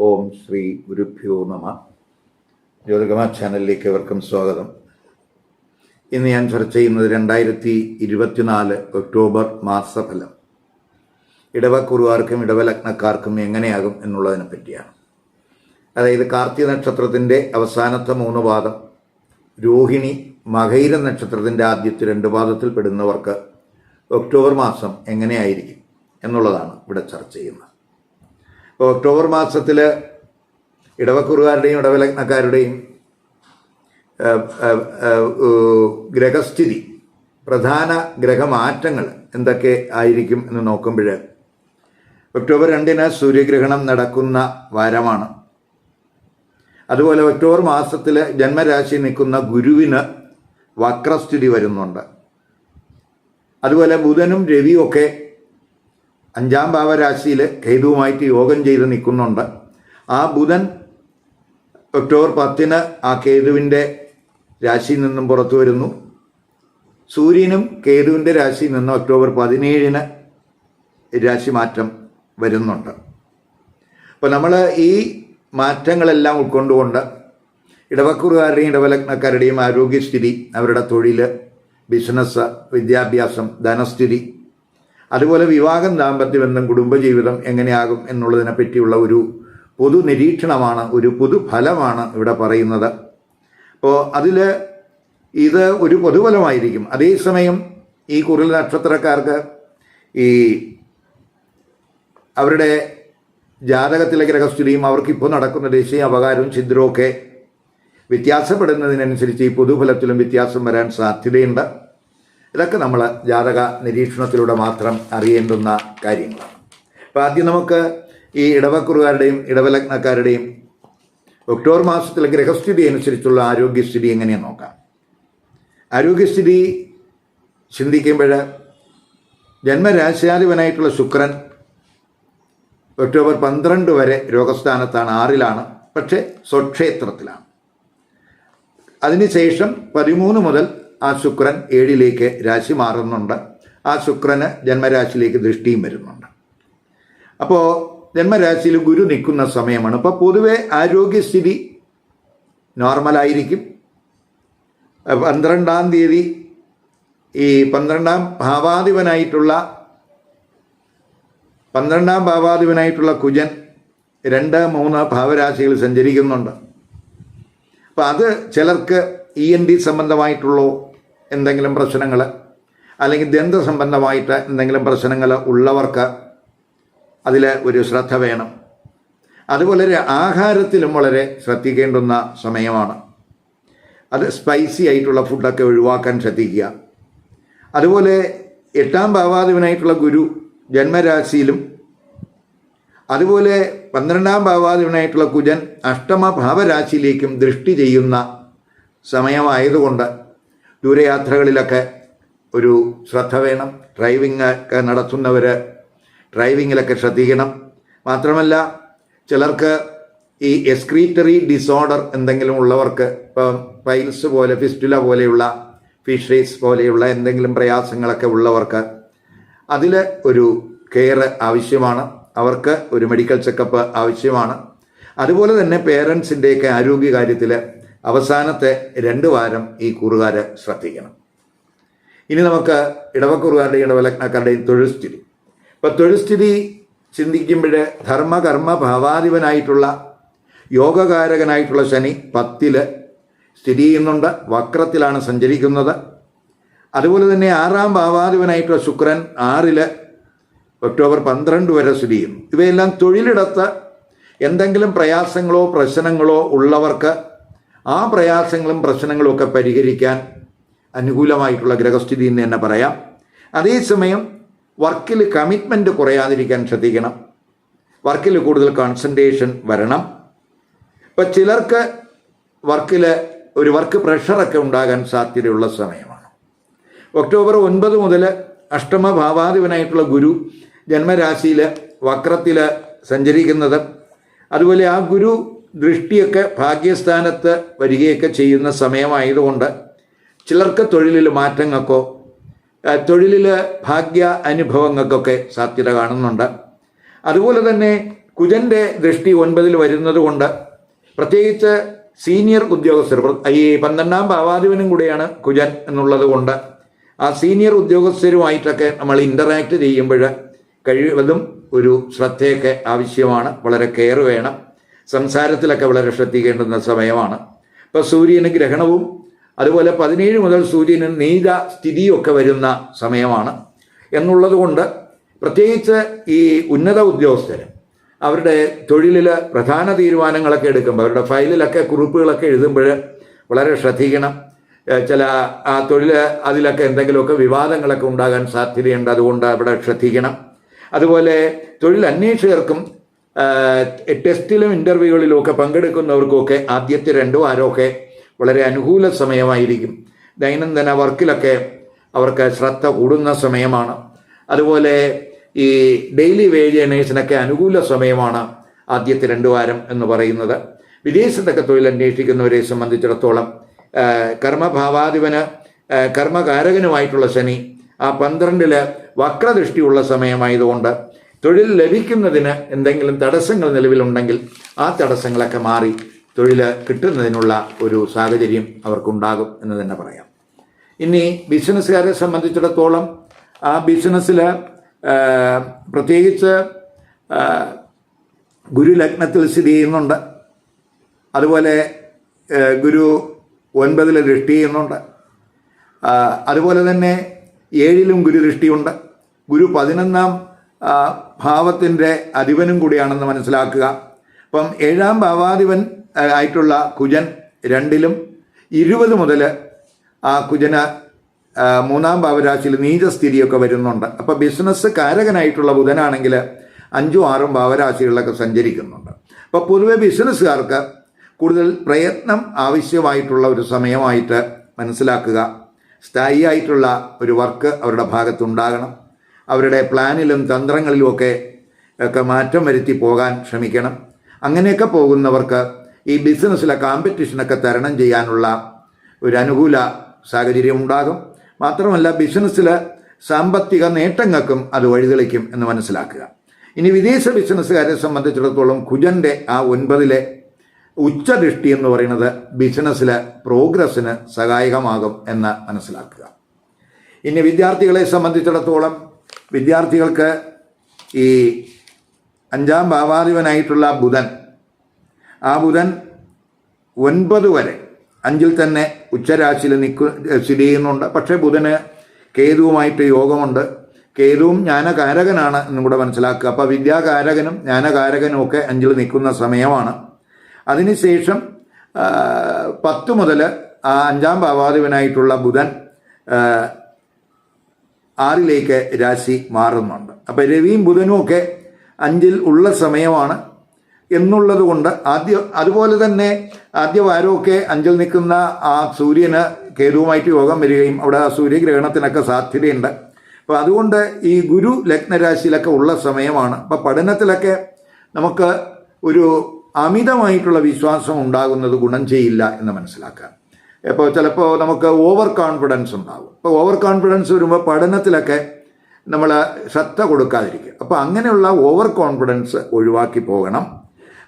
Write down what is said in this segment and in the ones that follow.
ഓം ശ്രീ ഗുരുഭ്യോ നമ. ജ്യോതികമ ചാനലിലേക്ക് എവർക്കും സ്വാഗതം. ഇന്ന് ഞാൻ ചർച്ച ചെയ്യുന്നത് രണ്ടായിരത്തി ഇരുപത്തിനാല് ഒക്ടോബർ മാസഫലം. ഇടവക്കുറുവാർക്കും ഇടവലഗ്നക്കാർക്കും എങ്ങനെയാകും എന്നുള്ളതിനെ പറ്റിയാണ്. അതായത് കാർത്തിക നക്ഷത്രത്തിന്റെ അവസാനത്തെ മൂന്ന് പാദം രോഹിണി മകൈര നക്ഷത്രത്തിന്റെ ആദ്യത്തെ രണ്ട് പാദത്തിൽ പെടുന്നവർക്ക് ഒക്ടോബർ മാസം എങ്ങനെയായിരിക്കും എന്നുള്ളതാണ് ഇവിടെ ചർച്ച ചെയ്യുന്നത്. ഇപ്പോൾ ഒക്ടോബർ മാസത്തിൽ ഇടവക്കുറുകാരുടെയും ഇടവലഗ്നക്കാരുടെയും ഗ്രഹസ്ഥിതി പ്രധാന ഗ്രഹമാറ്റങ്ങൾ എന്തൊക്കെ ആയിരിക്കും എന്ന് നോക്കുമ്പോൾ ഒക്ടോബർ രണ്ടിന് സൂര്യഗ്രഹണം നടക്കുന്ന വാരമാണ്. അതുപോലെ ഒക്ടോബർ മാസത്തിൽ ജന്മരാശി നിൽക്കുന്ന ഗുരുവിന് വക്രസ്ഥിതി വരുന്നുണ്ട്. അതുപോലെ ബുധനും രവിയും ഒക്കെ അഞ്ചാം ഭാവരാശിയിൽ കേതുവുമായിട്ട് യോഗം ചെയ്ത് നിൽക്കുന്നുണ്ട്. ആ ബുധൻ ഒക്ടോബർ പത്തിന് ആ കേതുവിന്റെ രാശിയിൽ നിന്നും പുറത്തു വരുന്നു. സൂര്യനും കേതുവിന്റെ രാശിയിൽ നിന്ന് ഒക്ടോബർ പതിനേഴിന് രാശി മാറ്റം വരുന്നുണ്ട്. അപ്പോൾ നമ്മൾ ഈ മാറ്റങ്ങളെല്ലാം ഉൾക്കൊണ്ടുകൊണ്ട് ഇടവക്കൂറുകാരുടെയും ഇടവലഗ്നക്കാരുടെയും ആരോഗ്യസ്ഥിതി അവരുടെ തൊഴിൽ ബിസിനസ് വിദ്യാഭ്യാസം ധനസ്ഥിതി അതുപോലെ വിവാഹം ദാമ്പത്യ ബന്ധം കുടുംബജീവിതം എങ്ങനെയാകും എന്നുള്ളതിനെ പറ്റിയുള്ള ഒരു പൊതു നിരീക്ഷണമാണ് ഒരു പൊതുഫലമാണ് ഇവിടെ പറയുന്നത്. അപ്പോൾ അതിൽ ഇത് ഒരു പൊതുഫലമായിരിക്കും. അതേസമയം ഈ കുറിൽ നക്ഷത്രക്കാർക്ക് ഈ അവരുടെ ജാതകത്തിലെ ഗ്രഹസ്ഥിതിയും അവർക്കിപ്പോൾ നടക്കുന്ന ദേശീയ അപകാരവും ഛിദ്രവും ഒക്കെ വ്യത്യാസപ്പെടുന്നതിനനുസരിച്ച് ഈ പൊതുഫലത്തിലും വ്യത്യാസം വരാൻ സാധ്യതയുണ്ട്. ഇതൊക്കെ നമ്മൾ ജാതക നിരീക്ഷണത്തിലൂടെ മാത്രം അറിയേണ്ടുന്ന കാര്യങ്ങളാണ്. അപ്പോൾ ആദ്യം നമുക്ക് ഈ ഇടവക്കുറുകാരുടെയും ഇടവലഗ്നക്കാരുടെയും ഒക്ടോബർ മാസത്തിലെ ഗ്രഹസ്ഥിതി അനുസരിച്ചുള്ള ആരോഗ്യസ്ഥിതി എങ്ങനെയാണ് നോക്കാം? ആരോഗ്യസ്ഥിതി ചിന്തിക്കുമ്പോൾ ജന്മരാശ്യാധിപനായിട്ടുള്ള ശുക്രൻ ഒക്ടോബർ പന്ത്രണ്ട് വരെ രോഗസ്ഥാനത്താണ് ആറിലാണ് പക്ഷേ സ്വക്ഷേത്രത്തിലാണ്. അതിനുശേഷം പതിമൂന്ന് മുതൽ ആ ശുക്രൻ ഏഴിലേക്ക് രാശി മാറുന്നുണ്ട്. ആ ശുക്രന് ജന്മരാശിയിലേക്ക് ദൃഷ്ടിയും വരുന്നുണ്ട്. അപ്പോൾ ജന്മരാശിയിൽ ഗുരു നിൽക്കുന്ന സമയമാണ്. അപ്പോൾ പൊതുവെ ആരോഗ്യസ്ഥിതി നോർമലായിരിക്കും. പന്ത്രണ്ടാം തീയതി ഈ പന്ത്രണ്ടാം ഭാവാധിപനായിട്ടുള്ള പന്ത്രണ്ടാം ഭാവാധിപനായിട്ടുള്ള കുജൻ രണ്ട് മൂന്ന് ഭാവരാശികൾ സഞ്ചരിക്കുന്നുണ്ട്. അപ്പം അത് ചിലർക്ക് ഇ എൻ ഡി സംബന്ധമായിട്ടുള്ള എന്തെങ്കിലും പ്രശ്നങ്ങൾ അല്ലെങ്കിൽ ദന്തസംബന്ധമായിട്ട് എന്തെങ്കിലും പ്രശ്നങ്ങൾ ഉള്ളവർക്ക് അതിൽ ഒരു ശ്രദ്ധ വേണം. അതുപോലെ ആഹാരത്തിലും വളരെ ശ്രദ്ധിക്കേണ്ടുന്ന സമയമാണ്. അത് സ്പൈസി ആയിട്ടുള്ള ഫുഡൊക്കെ ഒഴിവാക്കാൻ ശ്രദ്ധിക്കുക. അതുപോലെ എട്ടാം ഭാവാധിപനായിട്ടുള്ള ഗുരു ജന്മരാശിയിലും അതുപോലെ പന്ത്രണ്ടാം ഭാവാധിപനായിട്ടുള്ള കുജൻ അഷ്ടമ ഭാവരാശിയിലേക്കും ദൃഷ്ടി ചെയ്യുന്ന സമയമായതുകൊണ്ട് ദൂരയാത്രകളിലൊക്കെ ഒരു ശ്രദ്ധ വേണം. ഡ്രൈവിംഗ് ഒക്കെ നടത്തുന്നവർ ഡ്രൈവിങ്ങിലൊക്കെ ശ്രദ്ധിക്കണം. മാത്രമല്ല ചിലർക്ക് ഈ എക്സ്ക്രീറ്ററി ഡിസോർഡർ എന്തെങ്കിലും ഉള്ളവർക്ക് ഇപ്പം പൈൽസ് പോലെ ഫിസ്റ്റുല പോലെയുള്ള ഫിഷറീസ് പോലെയുള്ള എന്തെങ്കിലും പ്രയാസങ്ങളൊക്കെ ഉള്ളവർക്ക് അതിൽ ഒരു കെയർ ആവശ്യമാണ്. അവർക്ക് ഒരു മെഡിക്കൽ ചെക്കപ്പ് ആവശ്യമാണ്. അതുപോലെ തന്നെ പേരൻസിന്റെയൊക്കെ ആരോഗ്യ കാര്യത്തിൽ അവസാനത്തെ രണ്ട് വാരം ഈ കൂറുകാർ ശ്രദ്ധിക്കണം. ഇനി നമുക്ക് ഇടവക്കുറുകാരുടെയും ഇടവലഗ്നക്കാരുടെയും തൊഴിൽ സ്ഥിതി. ഇപ്പം തൊഴിൽ സ്ഥിതി ചിന്തിക്കുമ്പോൾ ധർമ്മകർമ്മ ഭാവാധിപനായിട്ടുള്ള യോഗകാരകനായിട്ടുള്ള ശനി പത്തിൽ സ്ഥിതി ചെയ്യുന്നുണ്ട്. വക്രത്തിലാണ് സഞ്ചരിക്കുന്നത്. അതുപോലെ തന്നെ ആറാം ഭാവാധിപനായിട്ടുള്ള ശുക്രൻ ആറിൽ ഒക്ടോബർ പന്ത്രണ്ട് വരെ സ്ഥിതി ചെയ്യുന്നു. ഇവയെല്ലാം തൊഴിലിടത്ത് എന്തെങ്കിലും പ്രയാസങ്ങളോ പ്രശ്നങ്ങളോ ഉള്ളവർക്ക് ആ പ്രയാസങ്ങളും പ്രശ്നങ്ങളും ഒക്കെ പരിഹരിക്കാൻ അനുകൂലമായിട്ടുള്ള ഗ്രഹസ്ഥിതി എന്ന് തന്നെ പറയാം. അതേസമയം വർക്കിൽ കമ്മിറ്റ്മെന്റ് കുറയാതിരിക്കാൻ ശ്രദ്ധിക്കണം. വർക്കിൽ കൂടുതൽ കോൺസെൻട്രേഷൻ വരണം. ഇപ്പം ചിലർക്ക് വർക്കിൽ ഒരു വർക്ക് പ്രഷറൊക്കെ ഉണ്ടാകാൻ സാധ്യതയുള്ള സമയമാണ്. ഒക്ടോബർ ഒൻപത് മുതൽ അഷ്ടമ ഭാവാധിപനായിട്ടുള്ള ഗുരു ജന്മരാശിയിൽ വക്രത്തിൽ സഞ്ചരിക്കുന്നത്. അതുപോലെ ആ ഗുരു ദൃഷ്ടിയൊക്കെ ഭാഗ്യസ്ഥാനത്ത് വരികയൊക്കെ ചെയ്യുന്ന സമയമായതുകൊണ്ട് ചിലർക്ക് തൊഴിലിൽ മാറ്റങ്ങൾക്കോ തൊഴിലിൽ ഭാഗ്യ അനുഭവങ്ങൾക്കൊക്കെ സാധ്യത കാണുന്നുണ്ട്. അതുപോലെ തന്നെ കുജന്റെ ദൃഷ്ടി ഒൻപതിൽ വരുന്നത് കൊണ്ട് പ്രത്യേകിച്ച് സീനിയർ ഉദ്യോഗസ്ഥർ ഈ പന്ത്രണ്ടാം ഭാവാധിപനും കൂടെയാണ് കുജൻ എന്നുള്ളത് കൊണ്ട് ആ സീനിയർ ഉദ്യോഗസ്ഥരുമായിട്ടൊക്കെ നമ്മൾ ഇന്ററാക്ട് ചെയ്യുമ്പോൾ കഴിവതും ഒരു ശ്രദ്ധയൊക്കെ ആവശ്യമാണ് വളരെ കെയർ വേണം. സംസാരത്തിലൊക്കെ വളരെ ശ്രദ്ധിക്കേണ്ടുന്ന സമയമാണ്. ഇപ്പോൾ സൂര്യന് ഗ്രഹണവും അതുപോലെ പതിനേഴ് മുതൽ സൂര്യന് നീത സ്ഥിതിയൊക്കെ വരുന്ന സമയമാണ്. എന്നുള്ളതുകൊണ്ട് പ്രത്യേകിച്ച് ഈ ഉന്നത ഉദ്യോഗസ്ഥർ അവരുടെ തൊഴിലിൽ പ്രധാന തീരുമാനങ്ങളൊക്കെ എടുക്കുമ്പോൾ അവരുടെ ഫയലിലൊക്കെ കുറിപ്പുകളൊക്കെ എഴുതുമ്പോൾ വളരെ ശ്രദ്ധിക്കണം. ചില ആ തൊഴിൽ അതിലൊക്കെ എന്തെങ്കിലുമൊക്കെ വിവാദങ്ങളൊക്കെ ഉണ്ടാകാൻ സാധ്യതയുണ്ട് അതുകൊണ്ട് അവിടെ ശ്രദ്ധിക്കണം. അതുപോലെ തൊഴിൽ അന്വേഷകർക്കും ടെസ്റ്റിലും ഇന്റർവ്യൂകളിലും ഒക്കെ പങ്കെടുക്കുന്നവർക്കൊക്കെ ആദ്യത്തെ രണ്ടു വാരമൊക്കെ വളരെ അനുകൂല സമയമായിരിക്കും. ദൈനംദിന വർക്കിലൊക്കെ അവർക്ക് ശ്രദ്ധ കൂടുന്ന സമയമാണ്. അതുപോലെ ഈ ഡെയിലി വേജ് അനുകൂല സമയമാണ് ആദ്യത്തെ രണ്ട് വാരം എന്ന് പറയുന്നത്. വിദേശത്തൊക്കെ തൊഴിൽ അന്വേഷിക്കുന്നവരെ സംബന്ധിച്ചിടത്തോളം കർമ്മഭാവാധിപന് കർമ്മകാരകനുമായിട്ടുള്ള ശനി ആ പന്ത്രണ്ടിൽ വക്രദൃഷ്ടിയുള്ള സമയമായതുകൊണ്ട് തൊഴിൽ ലഭിക്കുന്നതിന് എന്തെങ്കിലും തടസ്സങ്ങൾ നിലവിലുണ്ടെങ്കിൽ ആ തടസ്സങ്ങളൊക്കെ മാറി തൊഴിൽ കിട്ടുന്നതിനുള്ള ഒരു സാഹചര്യം അവർക്കുണ്ടാകും എന്ന് തന്നെ പറയാം. ഇനി ബിസിനസ്സുകാരെ സംബന്ധിച്ചിടത്തോളം ആ ബിസിനസ്സിൽ പ്രത്യേകിച്ച് ഗുരുലഗ്നത്തിൽ ഗുരു ലഗ്നത്തിൽ സ്ഥിതി ചെയ്യുന്നുണ്ട്. അതുപോലെ ഗുരു ഒൻപതിൽ ദൃഷ്ടി ചെയ്യുന്നുണ്ട്. അതുപോലെ തന്നെ ഏഴിലും ഗുരു ദൃഷ്ടിയുണ്ട്. ഗുരു പതിനൊന്നാം ഭാവത്തിന്റെ അധിപനും കൂടിയാണെന്ന് മനസ്സിലാക്കുക. അപ്പം ഏഴാം ഭാവാധിപൻ ആയിട്ടുള്ള കുജൻ രണ്ടിലും ഇരുപത് മുതൽ ആ കുജന് മൂന്നാം ഭാവരാശിയിൽ നീചസ്ഥിതിയൊക്കെ വരുന്നുണ്ട്. അപ്പോൾ ബിസിനസ് കാരകനായിട്ടുള്ള ബുധനാണെങ്കിൽ അഞ്ചും ആറും ഭാവരാശികളിലൊക്കെ സഞ്ചരിക്കുന്നുണ്ട്. അപ്പോൾ പൊതുവെ ബിസിനസ്സുകാർക്ക് കൂടുതൽ പ്രയത്നം ആവശ്യമായിട്ടുള്ള ഒരു സമയമായിട്ട് മനസ്സിലാക്കുക. സ്ഥായിയായിട്ടുള്ള ഒരു വർക്ക് അവരുടെ ഭാഗത്തുണ്ടാകണം. അവരുടെ പ്ലാനിലും തന്ത്രങ്ങളിലും ഒക്കെ ഒക്കെ മാറ്റം വരുത്തി പോകാൻ ശ്രമിക്കണം. അങ്ങനെയൊക്കെ പോകുന്നവർക്ക് ഈ ബിസിനസ്സിലെ കോമ്പറ്റീഷനൊക്കെ തരണം ചെയ്യാനുള്ള ഒരു അനുകൂല സാഹചര്യം ഉണ്ടാകും. മാത്രമല്ല ബിസിനസ്സിലെ സാമ്പത്തിക നേട്ടങ്ങൾക്കും അത് വഴിതെളിക്കും എന്ന് മനസ്സിലാക്കുക. ഇനി വിദേശ ബിസിനസ്സുകാരെ സംബന്ധിച്ചിടത്തോളം കുജന്റെ ആ ഒൻപതിലെ ഉച്ചദൃഷ്ടി എന്ന് പറയുന്നത് ബിസിനസ്സിലെ പ്രോഗ്രസ്സിന് സഹായകമാകും എന്ന് മനസ്സിലാക്കുക. ഇനി വിദ്യാർത്ഥികളെ സംബന്ധിച്ചിടത്തോളം വിദ്യാർത്ഥികൾക്ക് ഈ അഞ്ചാം ഭാവാധിപനായിട്ടുള്ള ബുധൻ ആ ബുധൻ ഒൻപത് വരെ അഞ്ചിൽ തന്നെ ഉച്ചരാശിയിൽ നിൽക്കു സ്ഥിതി ചെയ്യുന്നുണ്ട്. പക്ഷേ ബുധന് കേതുവുമായിട്ട് യോഗമുണ്ട്. കേതുവും ജ്ഞാനകാരകനാണ് എന്നും കൂടെ മനസ്സിലാക്കുക. അപ്പോൾ വിദ്യാകാരകനും ജ്ഞാനകാരകനും ഒക്കെ അഞ്ചിൽ നിൽക്കുന്ന സമയമാണ്. അതിനുശേഷം പത്ത് മുതൽ ആ അഞ്ചാം ഭാവാധിപനായിട്ടുള്ള ബുധൻ ആറിലേക്ക് രാശി മാറുന്നുണ്ട്. അപ്പോൾ രവിയും ബുധനും ഒക്കെ അഞ്ചിൽ ഉള്ള സമയമാണ് എന്നുള്ളത് കൊണ്ട് ആദ്യ അതുപോലെ തന്നെ ആദ്യ വാരമൊക്കെ അഞ്ചിൽ നിൽക്കുന്ന ആ സൂര്യന് കേതുവുമായിട്ട് യോഗം വരികയും അവിടെ ആ സൂര്യഗ്രഹണത്തിനൊക്കെ സാധ്യതയുണ്ട്. അപ്പോൾ അതുകൊണ്ട് ഈ ഗുരു ലഗ്നരാശിയിലൊക്കെ ഉള്ള സമയമാണ്. അപ്പോൾ പഠനത്തിലൊക്കെ നമുക്ക് ഒരു അമിതമായിട്ടുള്ള വിശ്വാസം ഉണ്ടാകുന്നത് ഗുണം ചെയ്യില്ല എന്ന് മനസ്സിലാക്കാം. ഇപ്പോൾ ചിലപ്പോൾ നമുക്ക് ഓവർ കോൺഫിഡൻസ് ഉണ്ടാകും ഇപ്പോൾ ഓവർ കോൺഫിഡൻസ് വരുമ്പോൾ പഠനത്തിലൊക്കെ നമ്മൾ ശ്രദ്ധ കൊടുക്കാതിരിക്കുക. അപ്പോൾ അങ്ങനെയുള്ള ഓവർ കോൺഫിഡൻസ് ഒഴിവാക്കി പോകണം.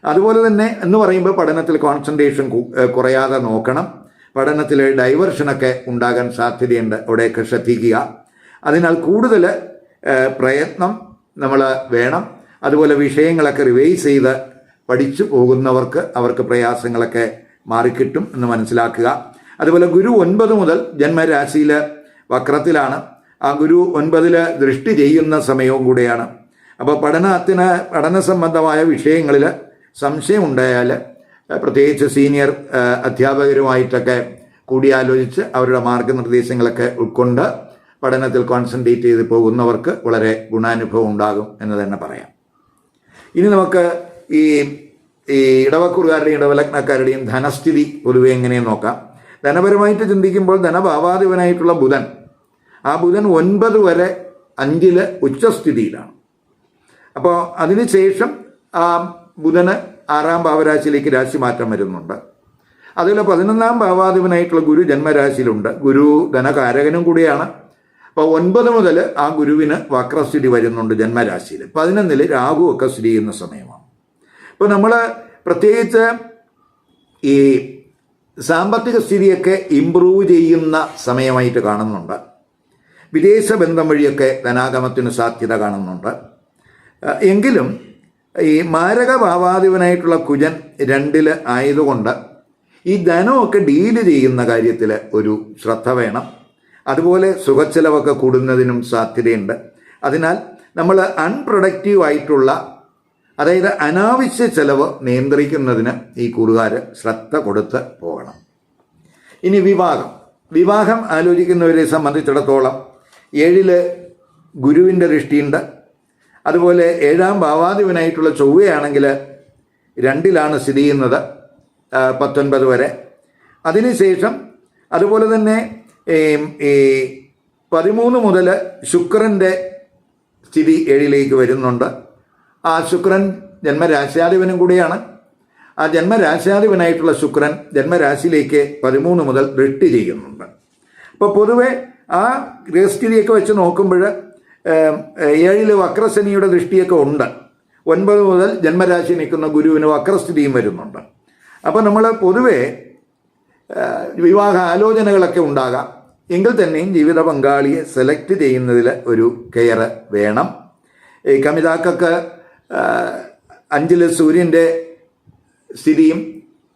അതുപോലെ തന്നെ എന്ന് പറയുമ്പോൾ പഠനത്തിൽ കോൺസെൻട്രേഷൻ കുറയാതെ നോക്കണം. പഠനത്തിൽ ഡൈവേർഷനൊക്കെ ഉണ്ടാകാൻ സാധ്യതയുണ്ട്. അവിടെയൊക്കെ ശ്രദ്ധിക്കുക. അതിനാൽ കൂടുതൽ പ്രയത്നം നമ്മൾ വേണം. അതുപോലെ വിഷയങ്ങളൊക്കെ റിവൈസ് ചെയ്ത് പഠിച്ചു പോകുന്നവർക്ക് അവർക്ക് പ്രയാസങ്ങളൊക്കെ മാറിക്കിട്ടും എന്ന് മനസ്സിലാക്കുക. അതുപോലെ ഗുരു ഒൻപത് മുതൽ ജന്മരാശിയിൽ വക്രത്തിലാണ്. ആ ഗുരു ഒൻപതിൽ ദൃഷ്ടി ചെയ്യുന്ന സമയവും കൂടെയാണ്. അപ്പോൾ പഠനത്തിന് പഠന സംബന്ധമായ വിഷയങ്ങളിൽ സംശയം ഉണ്ടായാൽ പ്രത്യേകിച്ച് സീനിയർ അധ്യാപകരുമായിട്ടൊക്കെ കൂടിയാലോചിച്ച് അവരുടെ മാർഗനിർദ്ദേശങ്ങളൊക്കെ ഉൾക്കൊണ്ട് പഠനത്തിൽ കോൺസെൻട്രേറ്റ് ചെയ്ത് പോകുന്നവർക്ക് വളരെ ഗുണാനുഭവം ഉണ്ടാകും എന്ന് തന്നെ പറയാം. ഇനി നമുക്ക് ഈ ഈ ഇടവക്കുറുകാരുടെയും ഇടവലഗ്നക്കാരുടെയും ധനസ്ഥിതി പൊതുവെ എങ്ങനെയെന്ന് നോക്കാം. ധനപരമായിട്ട് ചിന്തിക്കുമ്പോൾ ധനഭാവാധിപനായിട്ടുള്ള ബുധൻ. ആ ബുധൻ ഒൻപത് വരെ അഞ്ചിൽ ഉച്ചസ്ഥിതിയിലാണ്. അപ്പോൾ അതിനുശേഷം ആ ബുധന് ആറാം ഭാവരാശിയിലേക്ക് രാശി മാറ്റം വരുന്നുണ്ട്. അതുപോലെ പതിനൊന്നാം ഭാവാധിപനായിട്ടുള്ള ഗുരു ജന്മരാശിയിലുണ്ട്. ഗുരു ധനകാരകനും കൂടിയാണ്. അപ്പോൾ ഒൻപത് മുതൽ ആ ഗുരുവിന് വക്രസ്ഥിതി വരുന്നുണ്ട് ജന്മരാശിയിൽ പതിനൊന്നിൽ രാഹു ഒക്കെ സ്ഥിതി ചെയ്യുന്ന സമയമാണ്. ഇപ്പോൾ നമ്മൾ പ്രത്യേകിച്ച് ഈ സാമ്പത്തിക സ്ഥിതിയൊക്കെ ഇമ്പ്രൂവ് ചെയ്യുന്ന സമയമായിട്ട് കാണുന്നുണ്ട്. വിദേശ ബന്ധം വഴിയൊക്കെ ധനാഗമത്തിന് സാധ്യത കാണുന്നുണ്ട്. എങ്കിലും ഈ മാരക ഭാവാധിപനായിട്ടുള്ള കുജൻ രണ്ടിൽ ആയതുകൊണ്ട് ഈ ധനമൊക്കെ ഡീൽ ചെയ്യുന്ന കാര്യത്തിൽ ഒരു ശ്രദ്ധ വേണം. അതുപോലെ സുഖച്ചെലവൊക്കെ കൂടുന്നതിനും സാധ്യതയുണ്ട്. അതിനാൽ നമ്മൾ അൺപ്രൊഡക്റ്റീവ് ആയിട്ടുള്ള അതായത് അനാവശ്യ ചെലവ് നിയന്ത്രിക്കുന്നതിന് ഈ കൂറുകാർ ശ്രദ്ധ കൊടുത്ത് പോകണം. ഇനി വിവാഹം. വിവാഹം ആലോചിക്കുന്നവരെ സംബന്ധിച്ചിടത്തോളം ഏഴിൽ ഗുരുവിന്റെ ദൃഷ്ടിയുണ്ട്. അതുപോലെ ഏഴാം ഭാവാധിപനായിട്ടുള്ള ചൊവ്വയാണെങ്കിൽ രണ്ടിലാണ് സ്ഥിതി ചെയ്യുന്നത് പത്തൊൻപത് വരെ. അതിനുശേഷം അതുപോലെ തന്നെ ഈ പതിമൂന്ന് മുതൽ ശുക്രന്റെ സ്ഥിതി ഏഴിലേക്ക് വരുന്നുണ്ട്. ആ ശുക്രൻ ജന്മരാശ്യാധിപനും കൂടിയാണ്. ആ ജന്മരാശ്യാധിപനായിട്ടുള്ള ശുക്രൻ ജന്മരാശിയിലേക്ക് പതിമൂന്ന് മുതൽ ദൃഷ്ടി ചെയ്യുന്നുണ്ട്. അപ്പോൾ പൊതുവെ ആ ഗൃഹസ്ഥിതിയൊക്കെ വെച്ച് നോക്കുമ്പോൾ ഏഴിൽ വക്രശനിയുടെ ദൃഷ്ടിയൊക്കെ ഉണ്ട്. ഒൻപത് മുതൽ ജന്മരാശി നിൽക്കുന്ന ഗുരുവിന് വക്രസ്ഥിതിയും വരുന്നുണ്ട്. അപ്പോൾ നമ്മൾ പൊതുവെ വിവാഹ ആലോചനകളൊക്കെ ഉണ്ടാകാം. എങ്കിൽ തന്നെയും ജീവിത പങ്കാളിയെ സെലക്ട് ചെയ്യുന്നതിൽ ഒരു കെയർ വേണം. ഈ കമിതാക്കൾക്ക് അഞ്ചിൽ സൂര്യന്റെ സ്ഥിതിയും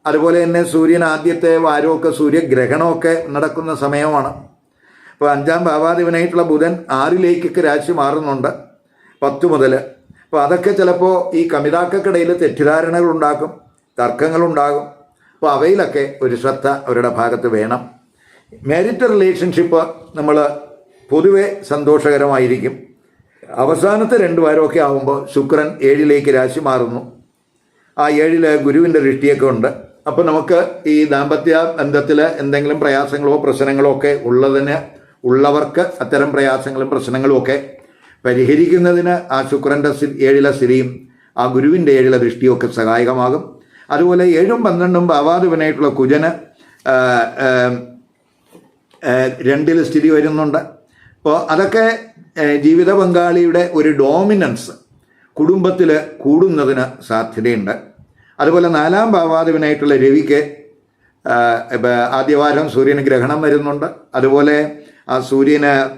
അതുപോലെ തന്നെ സൂര്യൻ ആദ്യത്തെ വാരമൊക്കെ സൂര്യഗ്രഹണമൊക്കെ നടക്കുന്ന സമയമാണ്. അപ്പോൾ അഞ്ചാം ഭാവാധിപനായിട്ടുള്ള ബുധൻ ആറിലേക്കൊക്കെ രാശി മാറുന്നുണ്ട് പത്ത് മുതൽ അപ്പോൾ അതൊക്കെ ചിലപ്പോൾ ഈ കമിതാക്കൾക്കിടയിൽ തെറ്റിദ്ധാരണകൾ ഉണ്ടാക്കും തർക്കങ്ങളുണ്ടാകും. അപ്പോൾ അവയിലൊക്കെ ഒരു ശ്രദ്ധ അവരുടെ ഭാഗത്ത് വേണം. മെറിറ്റ് റിലേഷൻഷിപ്പ് നമ്മൾ പൊതുവെ സന്തോഷകരമായിരിക്കും. അവസാനത്തെ രണ്ട് വാരമൊക്കെ ആകുമ്പോൾ ശുക്രൻ ഏഴിലേക്ക് രാശി മാറുന്നു. ആ ഏഴിലെ ഗുരുവിന്റെ ദൃഷ്ടിയൊക്കെ ഉണ്ട്. അപ്പോൾ നമുക്ക് ഈ ദാമ്പത്യ ബന്ധത്തിൽ എന്തെങ്കിലും പ്രയാസങ്ങളോ പ്രശ്നങ്ങളോ ഒക്കെ ഉള്ളതിന് ഉള്ളവർക്ക് അത്തരം പ്രയാസങ്ങളും പ്രശ്നങ്ങളും ഒക്കെ പരിഹരിക്കുന്നതിന് ആ ശുക്രന്റെ ഏഴിലെ സ്ഥിതിയും ആ ഗുരുവിന്റെ ഏഴിലെ ദൃഷ്ടിയും ഒക്കെ സഹായകമാകും. അതുപോലെ ഏഴും പന്ത്രണ്ടും ഭാവാധിപനായിട്ടുള്ള കുജന് രണ്ടിൽ സ്ഥിതി വരുന്നുണ്ട്. അപ്പോൾ അതൊക്കെ ജീവിത പങ്കാളിയുടെ ഒരു ഡോമിനൻസ് കുടുംബത്തിൽ കൂടുന്നതിന് സാധ്യതയുണ്ട്. അതുപോലെ നാലാം ഭാവാധിപനായിട്ടുള്ള രവിക്ക് ആദ്യവാരം സൂര്യന് ഗ്രഹണം വരുന്നുണ്ട്. അതുപോലെ ആ സൂര്യന്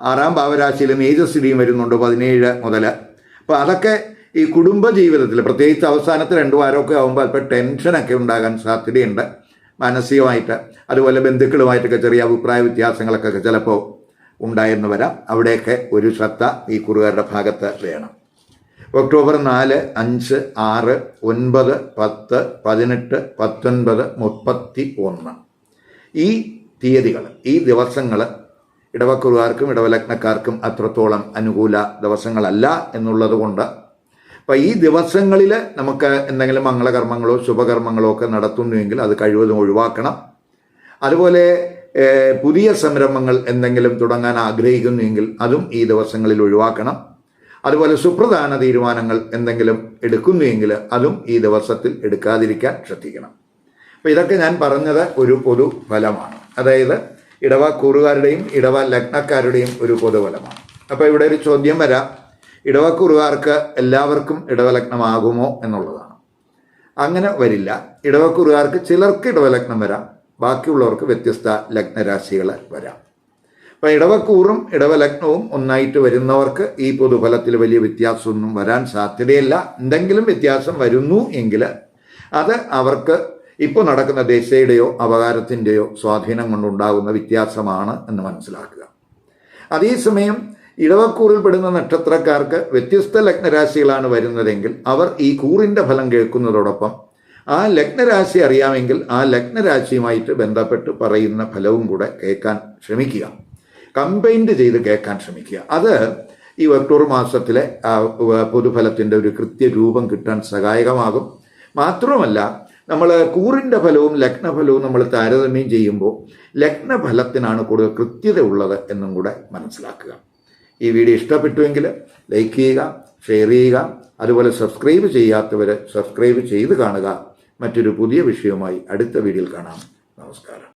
ആറാം ഭാവരാശിയിൽ നീചസ്ഥിതിയും വരുന്നുണ്ട് പതിനേഴ് മുതൽ അപ്പോൾ അതൊക്കെ ഈ കുടുംബ ജീവിതത്തിൽ പ്രത്യേകിച്ച് അവസാനത്തെ രണ്ട് വാരമൊക്കെ ആകുമ്പോൾ അല്പം ടെൻഷനൊക്കെ ഉണ്ടാകാൻ സാധ്യതയുണ്ട് മാനസികമായിട്ട്. അതുപോലെ ബന്ധുക്കളുമായിട്ടൊക്കെ ചെറിയ അഭിപ്രായ വ്യത്യാസങ്ങളൊക്കെ ചിലപ്പോൾ ഉണ്ടായെന്ന് വരാം. അവിടെയൊക്കെ ഒരു ശ്രദ്ധ ഈ കുറുകാരുടെ ഭാഗത്ത് വേണം. ഒക്ടോബർ നാല് അഞ്ച് ആറ് ഒൻപത് പത്ത് പതിനെട്ട് പത്തൊൻപത് മുപ്പത്തി ഒന്ന് ഈ തീയതികൾ ഈ ദിവസങ്ങൾ ഇടവക്കുറുകാർക്കും ഇടവലഗ്നക്കാർക്കും അത്രത്തോളം അനുകൂല ദിവസങ്ങളല്ല എന്നുള്ളത് കൊണ്ട് അപ്പം ഈ ദിവസങ്ങളിൽ നമുക്ക് എന്തെങ്കിലും മംഗളകർമ്മങ്ങളോ ശുഭകർമ്മങ്ങളോ ഒക്കെ നടത്തുന്നുവെങ്കിൽ അത് കഴിവതും ഒഴിവാക്കണം. അതുപോലെ പുതിയ സംരംഭങ്ങൾ എന്തെങ്കിലും തുടങ്ങാൻ ആഗ്രഹിക്കുന്നുവെങ്കിൽ അതും ഈ ദിവസങ്ങളിൽ ഒഴിവാക്കണം. അതുപോലെ സുപ്രധാന തീരുമാനങ്ങൾ എന്തെങ്കിലും എടുക്കുന്നുവെങ്കിൽ അതും ഈ ദിവസത്തിൽ എടുക്കാതിരിക്കാൻ ശ്രദ്ധിക്കണം. അപ്പോൾ ഇതൊക്കെ ഞാൻ പറഞ്ഞത് ഒരു പൊതു ഫലമാണ്. അതായത് ഇടവ കൂറുകാരുടെയും ഇടവ ലഗ്നക്കാരുടെയും ഒരു പൊതുഫലമാണ് അപ്പോൾ ഇവിടെ ഒരു ചോദ്യം വരാം. ഇടവ കൂറുകാർക്ക് എല്ലാവർക്കും ഇടവലഗ്നമാകുമോ എന്നുള്ളതാണ്. അങ്ങനെ വരില്ല. ഇടവക്കുറുകാർക്ക് ചിലർക്ക് ഇടവലഗ്നം വരാം. ബാക്കിയുള്ളവർക്ക് വ്യത്യസ്ത ലഗ്നരാശികൾ വരാം. അപ്പം ഇടവക്കൂറും ഇടവലഗ്നവും ഒന്നായിട്ട് വരുന്നവർക്ക് ഈ പൊതുഫലത്തിൽ വലിയ വ്യത്യാസമൊന്നും വരാൻ സാധ്യതയില്ല. എന്തെങ്കിലും വ്യത്യാസം വരുന്നു എങ്കിൽ അത് അവർക്ക് ഇപ്പോൾ നടക്കുന്ന ദശയുടെയോ അപകാരത്തിന്റെയോ സ്വാധീനം കൊണ്ടുണ്ടാകുന്ന വ്യത്യാസമാണ് എന്ന് മനസ്സിലാക്കുക. അതേസമയം ഇടവക്കൂറിൽ പെടുന്ന നക്ഷത്രക്കാർക്ക് വ്യത്യസ്ത ലഗ്നരാശികളാണ് വരുന്നതെങ്കിൽ അവർ ഈ കൂറിന്റെ ഫലം കേൾക്കുന്നതോടൊപ്പം ആ ലഗ്നരാശി അറിയാമെങ്കിൽ ആ ലഗ്നരാശിയുമായിട്ട് ബന്ധപ്പെട്ട് പറയുന്ന ഫലവും കൂടെ കേൾക്കാൻ ശ്രമിക്കുക. കമ്പൈൻഡ് ചെയ്ത് കേൾക്കാൻ ശ്രമിക്കുക. അത് ഈ ഒക്ടോബർ മാസത്തിലെ പൊതുഫലത്തിന്റെ ഒരു കൃത്യരൂപം കിട്ടാൻ സഹായകമാകും. മാത്രമല്ല നമ്മൾ കൂറിന്റെ ഫലവും ലഗ്നഫലവും നമ്മൾ താരതമ്യം ചെയ്യുമ്പോൾ ലഗ്നഫലത്തിനാണ് കൂടുതൽ കൃത്യത ഉള്ളത് എന്നും കൂടെ മനസ്സിലാക്കുക. ഈ വീഡിയോ ഇഷ്ടപ്പെട്ടുവെങ്കിൽ ലൈക്ക് ചെയ്യുക ഷെയർ ചെയ്യുക. അതുപോലെ സബ്സ്ക്രൈബ് ചെയ്യാത്തവർ സബ്സ്ക്രൈബ് ചെയ്ത് കാണുക. മറ്റൊരു പുതിയ വിഷയവുമായി അടുത്ത വീഡിയോയിൽ കാണാം. നമസ്കാരം.